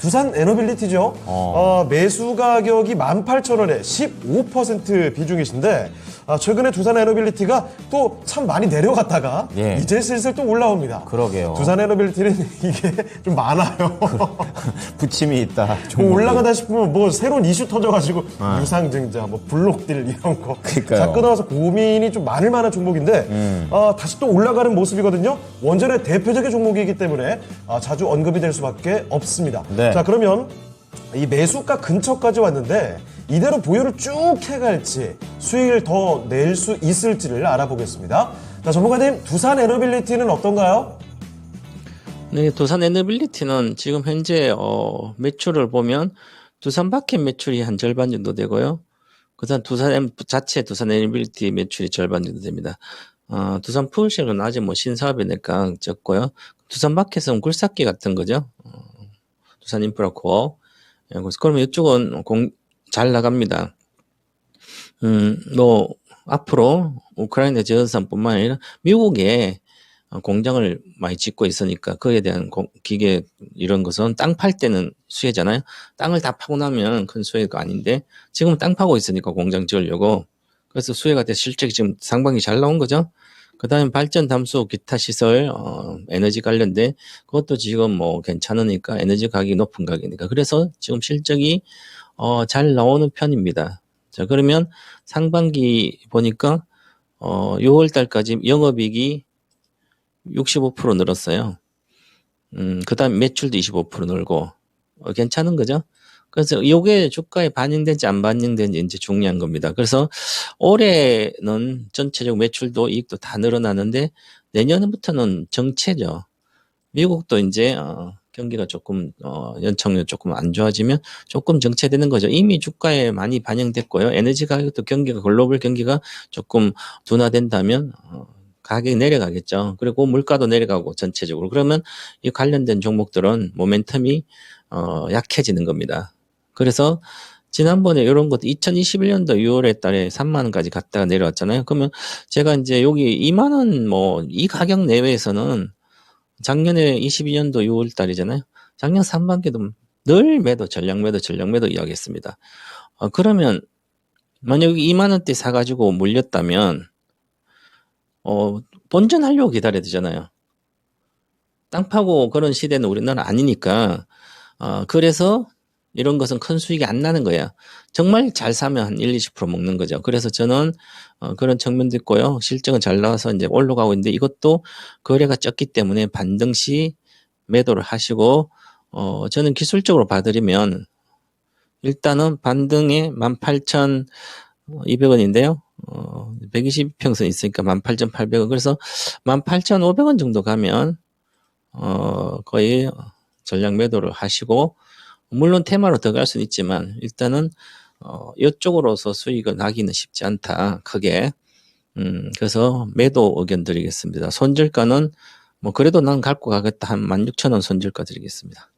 두산 에너빌리티죠. 어. 어, 매수 가격이 18,000원에 15% 비중이신데 아, 최근에 두산 에너빌리티가 또 참 많이 내려갔다가 예. 이제 슬슬 또 올라옵니다. 그러게요. 두산 에너빌리티는 이게 좀 많아요. 부침이 있다. 뭐 종목이. 올라가다 싶으면 뭐 새로운 이슈 터져가지고 유상증자, 뭐 블록딜 이런 거 아. 그러니까요. 자꾸 나와서 고민이 좀 많을 만한 종목인데 음. 어, 다시 또 올라가는 모습이거든요. 원전의 대표적인 종목이기 때문에 아, 자주 언급이 될 수밖에 없습니다. 네. 자 그러면 이 매수가 근처까지 왔는데 이대로 보유를 쭉 해갈지 수익을 더 낼 수 있을지를 알아보겠습니다. 자 전문가님 두산 에너빌리티는 어떤가요? 네, 두산 에너빌리티는 지금 현재 어, 매출을 보면 두산 마켓 매출이 한 절반 정도 되고요. 그다음 두산 엠- 자체 두산 에너빌리티 매출이 절반 정도 됩니다. 어, 두산 푸울쉘은 아직 뭐 신사업이니까 적고요. 두산 마켓은 굴삭기 같은 거죠. 어, 두산 인프라 코어. 예, 그러면 이쪽은 공, 잘 나갑니다. 음, 뭐 앞으로 우크라이나 지원산뿐만 아니라 미국에 어, 공장을 많이 짓고 있으니까 그에 대한 공- 기계 이런 것은 땅 팔 때는 수혜잖아요. 땅을 다 파고 나면 큰 수혜가 아닌데 지금은 땅 파고 있으니까 공장 지으려고 그래서 수혜가 돼 실적이 지금 상반기 잘 나온 거죠. 그다음에 발전 담수 기타 시설 어, 에너지 관련된 그것도 지금 뭐 괜찮으니까 에너지 가격이 높은 가격이니까 그래서 지금 실적이 어, 잘 나오는 편입니다. 자 그러면 상반기 보니까 어, 6월 달까지 영업이익이 65% 늘었어요. 음, 그 다음 매출도 25% 늘고, 어, 괜찮은 거죠? 그래서 요게 주가에 반영된지 안 반영된지 이제 중요한 겁니다. 그래서 올해는 전체적 매출도 이익도 다 늘어나는데 내년부터는 정체죠. 미국도 이제, 어, 경기가 조금, 어, 연착륙 조금 안 좋아지면 조금 정체되는 거죠. 이미 주가에 많이 반영됐고요. 에너지 가격도 경기가, 글로벌 경기가 조금 둔화된다면, 어, 가격이 내려가겠죠. 그리고 물가도 내려가고 전체적으로 그러면 이 관련된 종목들은 모멘텀이 어, 약해지는 겁니다. 그래서 지난번에 이런 것도 2021년도 6월에 달에 3만 원까지 갔다가 내려왔잖아요. 그러면 제가 이제 여기 2만 원 뭐 이 가격 내외에서는 작년에 22년도 6월 달이잖아요. 작년 3반기도 늘 매도, 전량 매도, 전량 매도 이야기했습니다. 어, 그러면 만약 2만 원대 사가지고 물렸다면 어, 본전하려고 기다려야 되잖아요. 땅 파고 그런 시대는 우리나라 아니니까, 어, 그래서 이런 것은 큰 수익이 안 나는 거야. 정말 잘 사면 한 1, 20% 먹는 거죠. 그래서 저는, 어, 그런 측면도 있고요. 실적은 잘 나와서 이제 올라가고 있는데 이것도 거래가 적기 때문에 반등 시 매도를 하시고, 어, 저는 기술적으로 봐드리면, 일단은 반등에 18,200원인데요. 어, 120평선 있으니까 18,800원. 그래서 18,500원 정도 가면, 어, 거의 전략 매도를 하시고, 물론 테마로 들어갈 수는 있지만, 일단은, 어, 이쪽으로서 수익을 나기는 쉽지 않다. 크게. 음, 그래서 매도 의견 드리겠습니다. 손절가는, 뭐, 그래도 난 갖고 가겠다. 한 16,000원 손절가 드리겠습니다.